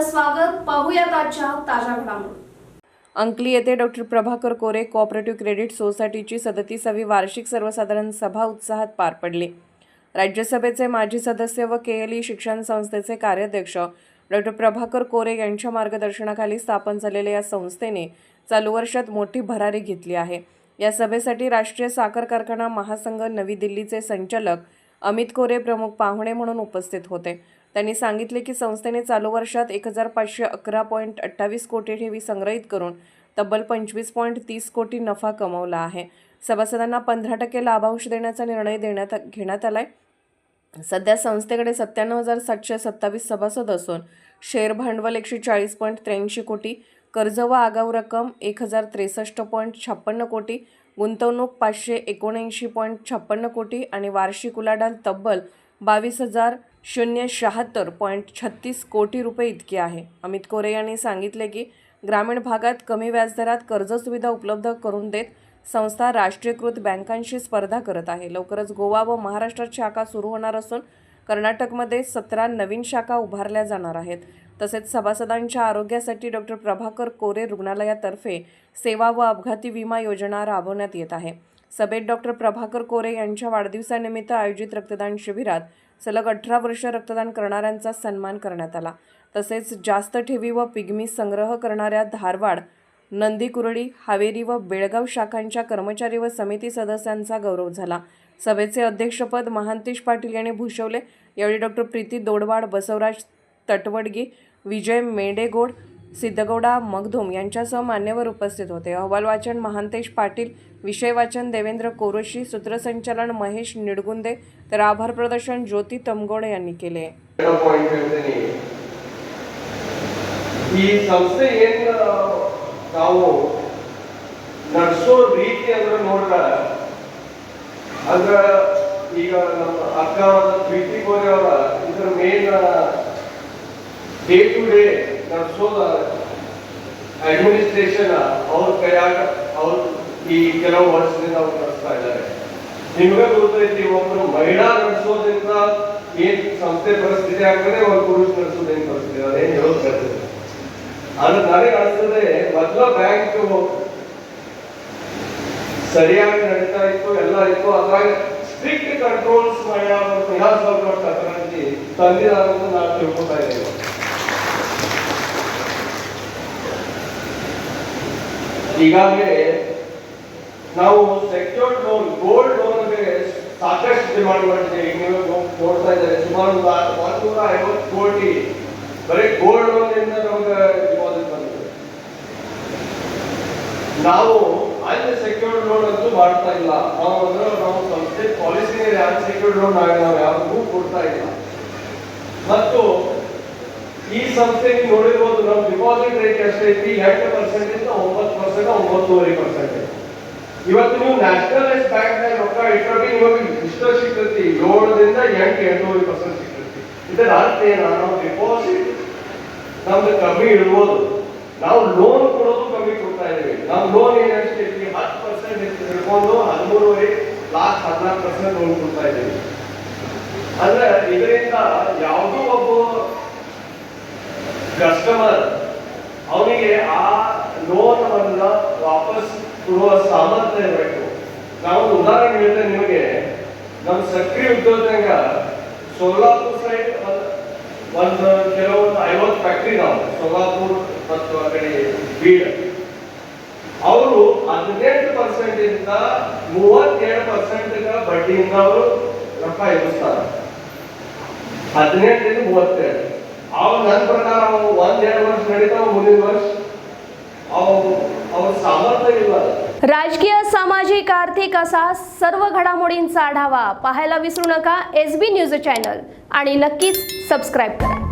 स्वागत. पाहूयात आजच्या ताज्या घडामोडी. अंकली येथे doctor Prabhakar Kore cooperative credit सोसायटीची सदतीसावी वार्षिक सर्वसाधारण सभा उत्साहात पार पडली. राज्यसभेचे माजी सदस्य व के एल ई शिक्षण संस्थेचे कार्याध्यक्ष डॉक्टर प्रभाकर कोरे यांच्या मार्गदर्शनाखाली स्थापन झालेल्या या संस्थेने चालू वर्षात मोठी भरारी घेतली आहे. या सभेसाठी राष्ट्रीय साखर कारखाना महासंघ नवी दिल्लीचे संचालक अमित कोरे प्रमुख पाहुणे म्हणून उपस्थित होते. त्यांनी सांगितले की संस्थेने चालू वर्षात एक हजार पाचशे अकरा पॉईंट अठ्ठावीस कोटी ठेवी संग्रहित करून तब्बल पंचवीस पॉईंट तीस कोटी नफा कमवला आहे. सभासदांना पंधरा टक्के लाभांश देण्याचा निर्णय देण्यात घेण्यात आला आहे सध्या संस्थेकडे सत्त्याण्णव हजार सातशे सत्तावीस सभासद असून शेअर भांडवल एकशे चाळीस पॉईंट त्र्याऐंशी कोटी कर्ज व आगाऊ रक्कम एक हजार त्रेसष्ट पॉईंट छप्पन्न कोटी गुंतवणूक पाचशे एकोणऐंशी पॉईंट छप्पन्न कोटी आणि वार्षिक उलाढाल तब्बल बावीस हजार शून्य शहात्तर पॉईंट छत्तीस कोटी रुपये इतकी आहे. अमित कोरे यांनी सांगितले की ग्रामीण भागात कमी व्याजदरात कर्ज सुविधा उपलब्ध करून देत संस्था राष्ट्रीयकृत बँकांशी स्पर्धा करत आहे. लवकरच गोवा व महाराष्ट्रात शाखा सुरू होणार असून कर्नाटकमध्ये सतरा नवीन शाखा उभारल्या जाणार आहेत. तसेच सभासदांच्या आरोग्यासाठी डॉक्टर प्रभाकर कोरे रुग्णालयातर्फे सेवा व अपघाती विमा योजना राबवण्यात येत आहे. सभेत डॉक्टर प्रभाकर कोरे यांच्या वाढदिवसानिमित्त आयोजित रक्तदान शिबिरात सलग अठरा वर्ष रक्तदान करणाऱ्यांचा सन्मान करण्यात आला. तसेच जास्त ठेवी व पिगमी संग्रह करणाऱ्या धारवाड नंदीकुरळी हावेरी व बेळगाव शाखांच्या कर्मचारी व समिती सदस्यांचा गौरव झाला. सभेचे अध्यक्षपद महांतेश पाटील यांनी भूषवले. यावेळी डॉक्टर प्रीती दोडवाड बसवराज तटवडगी विजय मेंडेगोड सिद्धगौडा मगधुम यांच्यासह मान्यवर उपस्थित होते अहवाल वाचन महांतेश पाटील विषय वाचन देवेंद्र कोरोशी सूत्रसंचालन महेश निडगुंदे तर आभार प्रदर्शन ज्योती तमगोडे यांनी केले ಪಾಯಿಂಟ್ ಹೇಳ್ತೀನಿ ಈ ಸಂಸ್ಥೆ ಏನ್ ನಾವು ನಡೆಸೋ ರೀತಿ ಅಂದ್ರೆ ನೋಡ್ರ ಅಂದ್ರ ಈಗ ನಮ್ಮ ಅಕ್ಕ ಪ್ರೀತಿ ಗೋರಿ ಅವರ ಇದ್ರ ಮೇನ್ ಡೇ ಟು ಡೇ ನಡೆಸೋದ ಅಡ್ಮಿನಿಸ್ಟ್ರೇಷನ್ ಅವ್ರ ಕೈಯಾಗ ಅವ್ರ ಈ ಕೆಲವು ವರ್ಷದಿಂದ ಅವ್ರು ನಡೆಸ್ತಾ ಇದ್ದಾರೆ. ನಿಮ್ಗೆ ಗೊತ್ತೈತಿ ಒಬ್ಬರು ಮಹಿಳಾ ನಡೆಸೋದ್ರಿಂದ ಏನ್ ಸಂಸ್ಥೆ ಪರಿಸ್ಥಿತಿ ಆಗ್ತದೆ ಒಂದು ಪುರುಷ ನಡೆಸೋದೇನ್ ಪರಿಸ್ಥಿತಿ ಅದೇನ್ ಹೇಳೋದು ಅದು ನನಗೆ ಅನಿಸ್ತದೆ ಮೊದಲ ಬ್ಯಾಂಕ್ ಸರಿಯಾಗಿ ನಡೀತಾ ಇತ್ತು, ಎಲ್ಲ ಇತ್ತು, ಅದ್ರಾಗ ಸ್ಟ್ರಿಕ್ಟ್ ಕಂಟ್ರೋಲ್ಸ್ ಮಹಿಳಾ ಸ್ವಲ್ಪ ತಂದಿದ್ದಾರೆ ನಾನು ತಿಳ್ಕೊತಾ ಇದ್ದೇನೆ. ಈಗಾಗಲೇ ನಾವು ಸೆಕ್ಯೂರ್ಡ್ ಲೋನ್ ಗೋಲ್ಡ್ ಲೋನ್ಗೆ ಸಾಕಷ್ಟು ಡಿಮಾಂಡ್ ಮಾಡಿದ್ದೇವೆ ನೀವು ನೋಡ್ತಾ ಇದ್ದಾರೆ. ಸುಮಾರು ಒಂದು ಐವತ್ತು ಕೋಟಿ ಬರೀ ಗೋಲ್ಡ್ ಲೋನ್ ನಮ್ಗೆ ಡಿಪಾಸಿಟ್ ಬಂದಿದೆ. ನಾವು ಸೆಕ್ಯೂರ್ಡ್ ಲೋನ್ ಅಂತೂ ಮಾಡ್ತಾ ಇಲ್ಲ. ನಾವು ಅಂದ್ರೆ ನಾವು ಸಂಸ್ಥೆ ಪಾಲಿಸಿ ಯಾರು ಸೆಕ್ಯೂರ್ಡ್ ಲೋನ್ ನಾವು ಯಾರಿಗೂ ಕೊಡ್ತಾ ಇಲ್ಲ. ಮತ್ತು ಈ ಸಂಸ್ಥೆಗೆ ನೋಡಿರ್ಬೋದು ನಮ್ಮ ಡಿಪಾಸಿಟ್ ರೇಟ್ ಎಷ್ಟೈತಿ ಎಂಟು ಪರ್ಸೆಂಟ್ ಇಂದ ಒಂಬತ್ತು ಪರ್ಸೆಂಟ್ ಒಂಬತ್ತುವರೆ ಪರ್ಸೆಂಟ್ ಇವತ್ತು ನೀವು ನ್ಯಾಷನಲೈಸ್ ಬ್ಯಾಂಕ್ನಲ್ಲಿ ರೊಕ್ಕ ಇಟ್ಟರೆ ನಿಮಗೆ ಇಷ್ಟ ಸಿಗ್ತೈತಿ. ಏಳರಿಂದ ಎಂಟು, ಎಂಟೂವರೆ ಪರ್ಸೆಂಟ್ ಸಿಗ್ತೈತಿ. ಇದರ ಅರ್ಥ ಏನ? ನಾವು ಡಿಪಾಸಿಟ್ ನಮ್ದು ಕಮ್ಮಿ ಇಡ್ಬೋದು. ನಾವು ಲೋನ್ ಕೊಡೋದು ಕಮ್ಮಿ ಕೊಡ್ತಾ ಇದೀವಿ ನಮ್ಮ ಲೋನ್ ಏನ್ ಎಷ್ಟೈತಿ ಹತ್ತು ಪರ್ಸೆಂಟ್ ಹಿಡ್ಕೊಂಡು ಹದಿಮೂರುವರೆ ಲಾಸ್ಟ್ ಹದಿನಾಲ್ಕು ಪರ್ಸೆಂಟ್ ಲೋನ್ ಕೊಡ್ತಾ ಇದೀವಿ ಅಂದ್ರೆ ಇದರಿಂದ ಯಾವುದೋ ಒಬ್ಬ ಕಸ್ಟಮರ್ ಅವನಿಗೆ ಆ ಲೋನ್ ಅನ್ನ ವಾಪಸ್ ಕೊಡುವ ಸಾಮರ್ಥ್ಯ ಇರಬೇಕು. ನಾವು ಉದಾಹರಣೆ ಹೇಳ್ತೇನೆ ನಿಮಗೆ ನಮ್ಮ ಸಕ್ರಿಯ ಉದ್ಯೋಗದಾಗ ಸೋಲಾಪುರ್ ಸೈಡ್ ಒಂದು ಕೆಲವೊಂದು ಐವತ್ತು ಫ್ಯಾಕ್ಟ್ರಿ ನಾವು ಸೋಲಾಪುರ್ ಮತ್ತು ಆ ಕಡೆ ಬೀಡ್. ಅವರು ಹದಿನೆಂಟು ಪರ್ಸೆಂಟ್ ಇಂದ ಮೂವತ್ತೆರಡು ಪರ್ಸೆಂಟ್ ಬಡ್ಡಿಯಿಂದ ಅವರು ರೊಕ್ಕ ಎಬ್ಬಿಸ್ತಾರೆ ಹದಿನೆಂಟರಿಂದ ಮೂವತ್ತೆರಡು. ಅವ್ ನನ್ನ ಪ್ರಕಾರ ಅವು ಒಂದೆರಡು ವರ್ಷ ನಡೀತಾವ ಮುಂದಿನ ವರ್ಷ ಅವು ಅವ್ರ ಸಾಮರ್ಥ್ಯ ಇಲ್ಲ राजकीय सामाजिक आर्थिक असा सर्व घडामोडींचा आढावा पाहायला विसरू नका एस बी न्यूज चॅनल आणि नक्कीच सबस्क्राईब करा